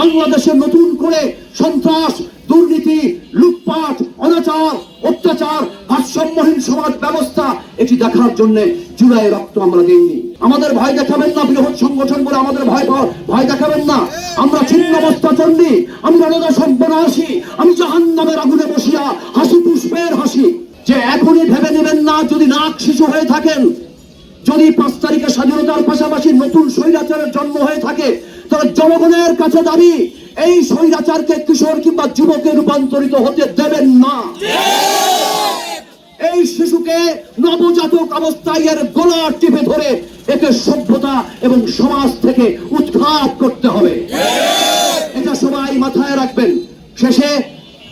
বাংলাদেশে নতুন করে সন্ত্রাস, দুর্নীতি, লুটপাট, অনাচার, অত্যাচার, ভারসাম্যহীন সমাজ ব্যবস্থা, এটি দেখার জন্য জুলাই রক্ত আমরা দিইনি। আমাদের ভয় দেখাবেন না বৃহৎ সংগঠন বলে আমাদের ভয় ভয় দেখাবেন না। আমরা ছিন্ন অবস্থা চন্ডী আমি রণদা সব্যনাশী আমি জাহান নামের আগুনে বসিয়া হাসি পুষ্পের হাসি। যে এখনই ভেবে নেবেন না যদি নাক শিশু হয়ে থাকেন যদি পাঁচ তারিখে স্বাধীনতার পাশাপাশি নতুন স্বৈরাচারের জন্ম হয়ে থাকে তাহলে জনগণের কাছে দাবি এই স্বৈরাচারকে কিশোর কিংবা যুবকে রূপান্তরিত হতে দেবেন না। এই শিশুকে নবজাতক অবস্থায় এর গোলা টিপে ধরে একে সভ্যতা এবং সমাজ থেকে উৎখাত করতে হবে। এটা সবাই মাথায় রাখবেন। শেষে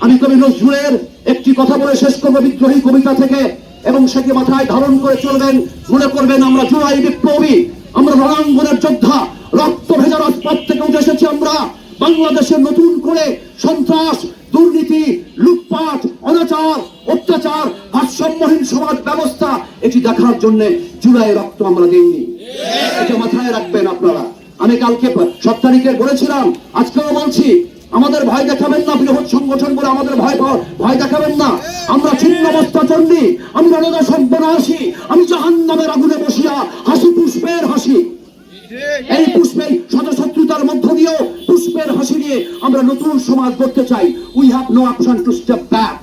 আমি কবি নজরুলের একটি কথা বলে শেষ করব বিদ্রোহী কবিতা থেকে। এবং সেকে মাথায় ধারণ করে চলবেন, মনে করবেন আমরা জুলাই বিপ্লবী, আমরা রণাঙ্গনের যোদ্ধা, রক্ত ভেজা রাজপথ থেকে উঠে এসেছি আমরা। বাংলাদেশের নতুন করে সন্ত্রাস, দুর্নীতি, লুটপাট, অনাচার, অত্যাচার, ভারসাম্যহীন সমাজ ব্যবস্থা, এটি দেখার জন্য জুলাই রক্ত আমরা দিইনি। এটা মাথায় রাখবেন আপনারা। আমি কালকে সব তারিখে বলেছিলাম, আজকেও বলছি আমাদের ভয় দেখাবেন না, বৃহৎ সংগঠন করে আমাদের ভয় ভয় দেখাবেন না। আমরা ছিন্ন অবস্থা চন্ডী আমি রণদা সব্যনাশী আমি জাহান নামের আগুনে বসিয়া হাসি, পুষ্পের হাসি। এই পুষ্পের শতশত্রুতার মধ্য দিয়েও পুষ্পের হাসি দিয়ে আমরা নতুন সমাজ করতে চাই। We have no option to step back